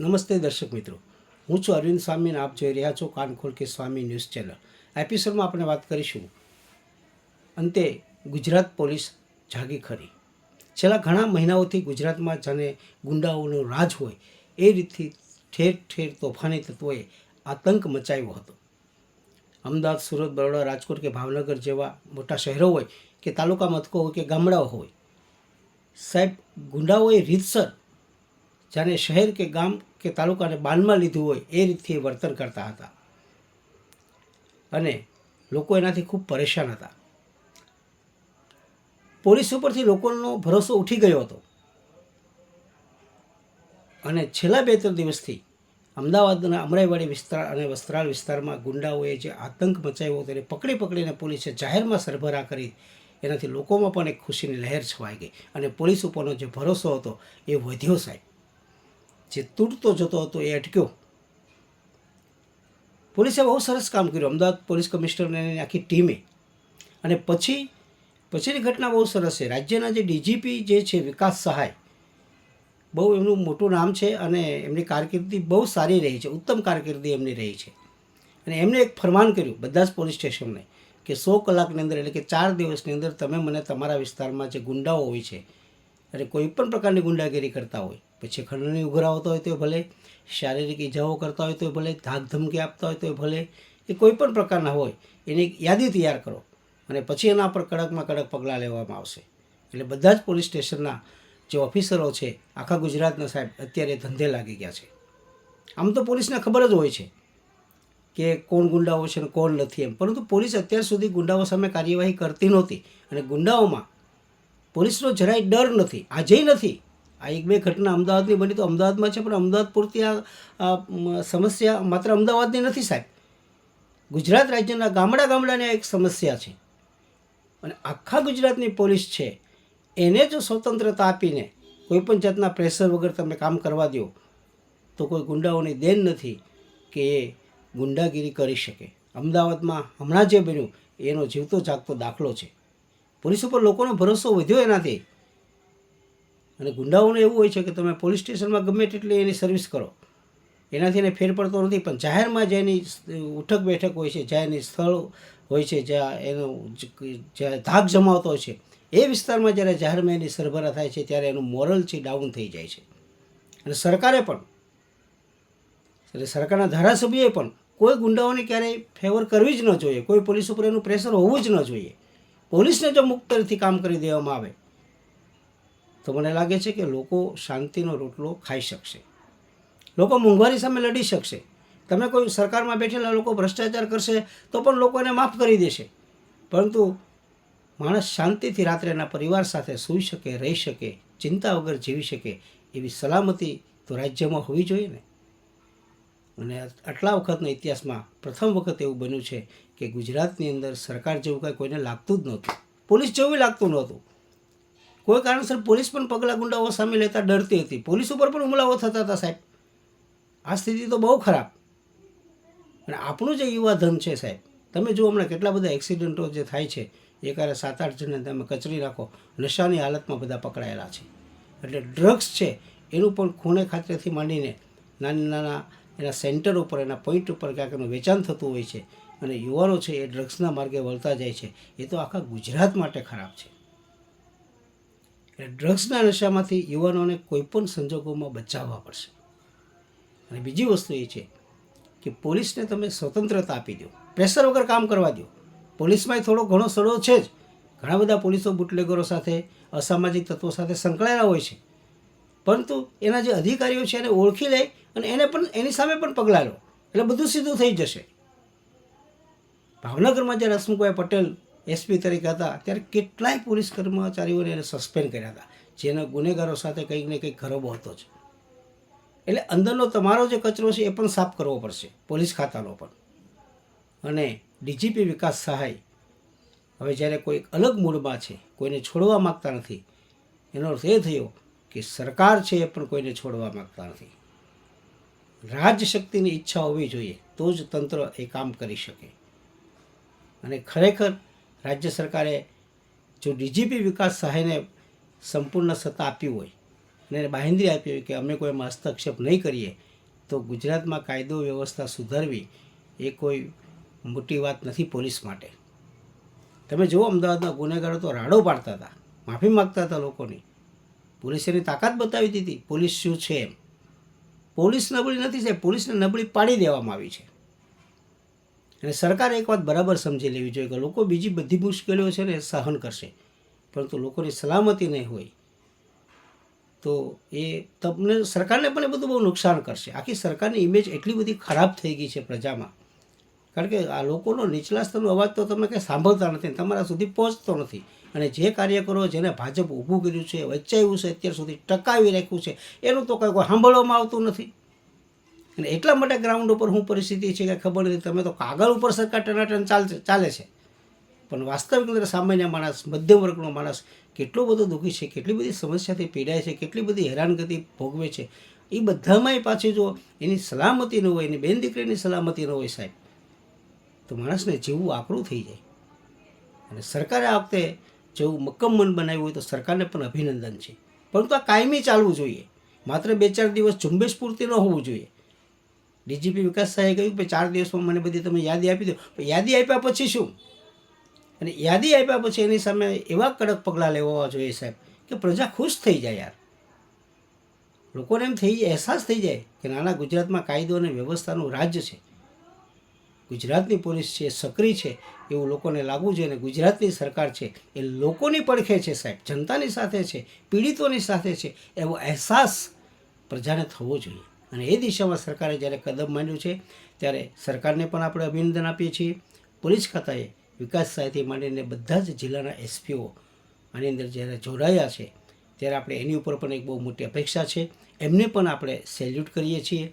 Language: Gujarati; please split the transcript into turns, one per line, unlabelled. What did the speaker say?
નમસ્તે દર્શક મિત્રો. હું છું અરવિંદ સ્વામી આપ જોઈ રહ્યા છો કાનખોલ કે સ્વામી ન્યૂઝ ચેનલ. આ એપિસોડમાં આપણે વાત કરીશું અંતે ગુજરાત પોલીસ જાગી ખરી. છેલ્લા ઘણા મહિનાઓથી ગુજરાતમાં જાણે ગુંડાઓનો રાજ હોય એ રીતથી ઠેર ઠેર તોફાની તત્વોએ આતંક મચાવ્યો હતો. અમદાવાદ, સુરત, બરોડા, રાજકોટ કે ભાવનગર જેવા મોટા શહેરો હોય કે તાલુકા મથકો હોય કે ગામડાઓ હોય. સાહેબ, ગુંડાઓએ રીતસર જાણે શહેર કે ગામ કે તાલુકાને બાનમાં લીધું હોય એ રીતથી વર્તન કરતા હતા. અને લોકો એનાથી ખૂબ પરેશાન હતા. પોલીસ ઉપરથી લોકોનો ભરોસો ઉઠી ગયો હતો. અને છેલ્લા બે ત્રણ દિવસથી અમદાવાદના અમરાઈવાડી વિસ્તાર અને વસ્ત્રાલ વિસ્તારમાં ગુંડાઓએ જે આતંક મચાવ્યો તેને પકડી પકડીને પોલીસે જાહેરમાં સરભરા કરી એનાથી લોકોમાં પણ એક ખુશીની લહેર છવાઈ ગઈ. અને પોલીસ ઉપરનો જે ભરોસો હતો એ વધ્યો સાહેબ. જે તૂટતો જતો હતો એ અટક્યો. પોલીસે બહુ સરસ કામ કર્યું. અમદાવાદ પોલીસ કમિશનર આખી ટીમે. અને પછી, પછીની ઘટના બહુ સરસ છે. રાજ્યના જે ડીજીપી જે છે, વિકાસ સહાય, બહુ એમનું મોટું નામ છે અને એમની કારકિર્દી બહુ સારી રહી છે. ઉત્તમ કારકિર્દી એમની રહી છે. અને એમણે એક ફરમાન કર્યું બધા જ પોલીસ સ્ટેશનને કે સો કલાકની અંદર એટલે કે ચાર દિવસની અંદર તમે મને તમારા વિસ્તારમાં જે ગુંડાઓ હોય છે અને કોઈ પણ પ્રકારની ગુંડાગીરી કરતા હોય, પછી ખંડણી ઉઘરાવતા હોય તો ભલે, શારીરિક ઈજાઓ કરતા હોય તો ભલે, ધાક ધમકી આપતા હોય તો ભલે, એ કોઈ પણ પ્રકારના હોય, એની યાદી તૈયાર કરો અને પછી એના પર કડકમાં કડક પગલાં લેવામાં આવશે. એટલે બધા જ પોલીસ સ્ટેશનના જે ઓફિસરો છે, આખા ગુજરાતના સાહેબ, અત્યારે ધંધે લાગી ગયા છે. આમ તો પોલીસને ખબર જ હોય છે કે કોણ ગુંડાઓ છે અને કોણ નથી એમ. પરંતુ પોલીસ અત્યાર સુધી ગુંડાઓ સામે કાર્યવાહી કરતી નહોતી અને ગુંડાઓમાં પોલીસનો જરાય ડર નથી આજે નથી. આ એક બે ઘટના અમદાવાદની બની તો અમદાવાદમાં છે, પણ અમદાવાદ પૂરતી આ સમસ્યા માત્ર અમદાવાદની નથી સાહેબ. ગુજરાત રાજ્યના ગામડા ગામડાની આ એક સમસ્યા છે. અને આખા ગુજરાતની પોલીસ છે, એને જો સ્વતંત્રતા આપીને કોઈપણ જાતના પ્રેશર વગર તમે કામ કરવા દો, તો કોઈ ગુંડાઓની દેન નથી કે એ ગુંડાગીરી કરી શકે. અમદાવાદમાં હમણાં જે બન્યું, એનો જીવતો જાગતો દાખલો છે. પોલીસ ઉપર લોકોનો ભરોસો વધ્યો એનાથી. અને ગુંડાઓને એવું હોય છે કે તમે પોલીસ સ્ટેશનમાં ગમે તેટલી એની સર્વિસ કરો. એનાથી એને ફેર પડતો નથી, પણ જાહેરમાં જે એની ઉઠક બેઠક હોય છે, જ્યાં એની સ્થળ હોય છે, જ્યાં એનો જ્યાં ધાક જમાવતો હોય છે, એ વિસ્તારમાં જ્યારે જાહેરમાં એની સરભરા થાય છે, ત્યારે એનું મોરલ છે ડાઉન થઈ જાય છે. અને સરકારે પણ, એટલે સરકારના ધારાસભ્યોએ પણ કોઈ ગુંડાઓને ક્યારેય ફેવર કરવી જ ન જોઈએ, કોઈ પોલીસ ઉપર એનું પ્રેશર હોવું જ ન જોઈએ. પોલીસને જો મુક્તરીથી કામ કરી દેવામાં આવે, તો મને લાગે છે કે લોકો શાંતિનો રોટલો ખાઈ શકશે. લોકો મોંઘવારી સામે લડી શકશે. તમે કોઈ સરકારમાં બેઠેલા લોકો ભ્રષ્ટાચાર કરશે, તો પણ લોકો એને માફ કરી દેશે. પરંતુ માણસ શાંતિથી રાત્રે એના પરિવાર સાથે સૂઈ શકે, રહી શકે, ચિંતા વગર જીવી શકે, એવી સલામતી તો રાજ્યમાં હોવી જોઈએ ને? અને આટલા વખતના ઇતિહાસમાં પ્રથમ વખત એવું બન્યું છે કે ગુજરાતની અંદર સરકાર જેવું કાંઈ કોઈને લાગતું જ નહોતું. પોલીસ જેવું લાગતું નહોતું. કોઈ કારણસર પોલીસ પણ પગલાં ગુંડાઓ સામે લેતા ડરતી હતી. પોલીસ ઉપર પણ હુમલાઓ થતા હતા સાહેબ. આ સ્થિતિ તો બહુ ખરાબ. અને આપણું જે યુવા ધન છે સાહેબ, તમે જુઓ હમણાં કેટલા બધા એક્સિડન્ટો જે થાય છે એકારે સાત આઠ જણને તમે કચરી રાખો નશાની હાલતમાં બધા પકડાયેલા છે. એટલે ડ્રગ્સ છે, એનું પણ ખૂણે ખાતરેથી માંડીને નાના નાના એના સેન્ટર ઉપર, એના પોઈન્ટ ઉપર ક્યાંક એનું વેચાણ થતું હોય છે અને યુવાનો છે એ ડ્રગ્સના માર્ગે વળતા જાય છે, એ તો આખા ગુજરાત માટે ખરાબ છે. એટલે ડ્રગ્સના નશામાંથી યુવાનોને કોઈપણ સંજોગોમાં બચાવવા પડશે. અને બીજી વસ્તુ એ છે કે પોલીસને તમે સ્વતંત્રતા આપી દો. પ્રેશર વગર કામ કરવા દો. પોલીસમાંય થોડો ઘણો સડો છે જ. ઘણા બધા પોલીસો બુટલેગરો સાથે, અસામાજિક તત્વો સાથે સંકળાયેલા હોય છે. પરંતુ એના જે અધિકારીઓ છે એને ઓળખી લે અને એને પણ એની સામે પણ પગલાં લો. એટલે બધું સીધું થઈ જશે. ભાવનગરમાં જ્યારે હસમુખભાઈ પટેલ એસપી તરીકે હતા, ત્યારે કેટલાય પોલીસ કર્મચારીઓને એને સસ્પેન્ડ કર્યા હતા. જેના ગુનેગારો સાથે કંઈક ને કંઈક ખરાબો હતો જ. એટલે અંદરનો તમારો જે કચરો છે એ પણ સાફ કરવો પડશે, પોલીસ ખાતાનો પણ. અને ડીજીપી વિકાસ સહાય, હવે જ્યારે કોઈ અલગ મૂડમાં છે, કોઈને છોડવા માગતા નથી, એનો અર્થ એ થયો કે સરકાર છે એ પણ કોઈને છોડવા માગતા નથી. રાજશક્તિની ઈચ્છા હોવી જોઈએ તો જ તંત્ર એ કામ કરી શકે. અને ખરેખર રાજ્ય સરકારે જો ડીજીપી વિકાસ સહાયને સંપૂર્ણ સત્તા આપી હોય અને એને બાહેંધરી આપી હોય કે અમે કોઈ એમાં હસ્તક્ષેપ નહીં કરીએ, તો ગુજરાતમાં કાયદો વ્યવસ્થા સુધારવી એ કોઈ મોટી વાત નથી પોલીસ માટે. તમે જુઓ અમદાવાદના ગુનેગારો તો રાડો પાડતા હતા. માફી માગતા હતા લોકોની. પોલીસે એની તાકાત બતાવી દીધી. પોલીસ શું છે એમ? પોલીસ નબળી નથી છે પોલીસને નબળી પાડી દેવામાં આવી છે. અને સરકારે એક વાત બરાબર સમજી લેવી જોઈએ કે લોકો બીજી બધી મુશ્કેલીઓ છે ને સહન કરશે. પરંતુ લોકોની સલામતી નહીં હોય તો એ તમને, સરકારને પણ એ બધું બહુ નુકસાન કરશે. આખી સરકારની ઇમેજ એટલી બધી ખરાબ થઈ ગઈ છે પ્રજામાં કારણ કે આ લોકોનો નીચલા સ્તરનો અવાજ તો તમે કંઈ સાંભળતા નથી, તમારા સુધી પહોંચતો નથી. અને જે કાર્યકરો જેને ભાજપ ઊભું કર્યું છે, વચ્ચાયું છે, અત્યાર સુધી ટકાવી રાખ્યું છે, એનું તો કંઈ કોઈ સાંભળવામાં આવતું નથી. અને એટલા માટે ગ્રાઉન્ડ ઉપર શું પરિસ્થિતિ છે કે ખબર નથી, તમે તો કાગળ ઉપર સરકાર ટનાટન ચાલશે, ચાલે છે. પણ વાસ્તવિક અંદર સામાન્ય માણસ, મધ્યમ વર્ગનો માણસ કેટલો બધો દુઃખી છે, કેટલી બધી સમસ્યાથી પીડાય છે, કેટલી બધી હેરાનગતિ ભોગવે છે. એ બધામાંય પાછી જો એની સલામતી ન હોય, એની બેન દીકરીની સલામતી ન હોય સાહેબ તો માણસને જીવવું આકરું થઈ જાય. અને સરકારે આ વખતે જેવું મક્કમ મન બનાવ્યું હોય તો સરકારને પણ અભિનંદન છે. પરંતુ આ કાયમી ચાલવું જોઈએ. માત્ર બે ચાર દિવસ ઝુંબેશ પૂરતી ન હોવું જોઈએ. ડીજીપી વિકાસ સાહેબે કહ્યું કે ચાર દિવસમાં મને બધી તમે યાદી આપી દો. પણ યાદી આપ્યા પછી શું? અને યાદી આપ્યા પછી એની સામે એવા કડક પગલાં લેવા જોઈએ સાહેબ કે પ્રજા ખુશ થઈ જાય યાર. લોકોને એમ થઈ, અહેસાસ થઈ જાય કે નાના ગુજરાતમાં કાયદો અને વ્યવસ્થાનું રાજ્ય છે. ગુજરાતની પોલીસ છે, સક્રિય છે, એવું લોકોને લાગવું જોઈએ અને ગુજરાતની સરકાર છે, એ લોકોની પડખે છે સાહેબ. જનતાની સાથે છે, પીડિતોની સાથે છે, એવો અહેસાસ પ્રજાને થવો જોઈએ. અને એ દિશામાં સરકારે જ્યારે કદમ માંડ્યું છે, ત્યારે સરકારને પણ આપણે અભિનંદન આપીએ છીએ. પોલીસ ખાતાએ વિકાસ સાહિત્ય માંડીને બધા જ જિલ્લાના એસપીઓ આની અંદર જ્યારે જોડાયા છે, ત્યારે આપણે એની ઉપર પણ એક બહુ મોટી અપેક્ષા છે. એમને પણ આપણે સેલ્યુટ કરીએ છીએ.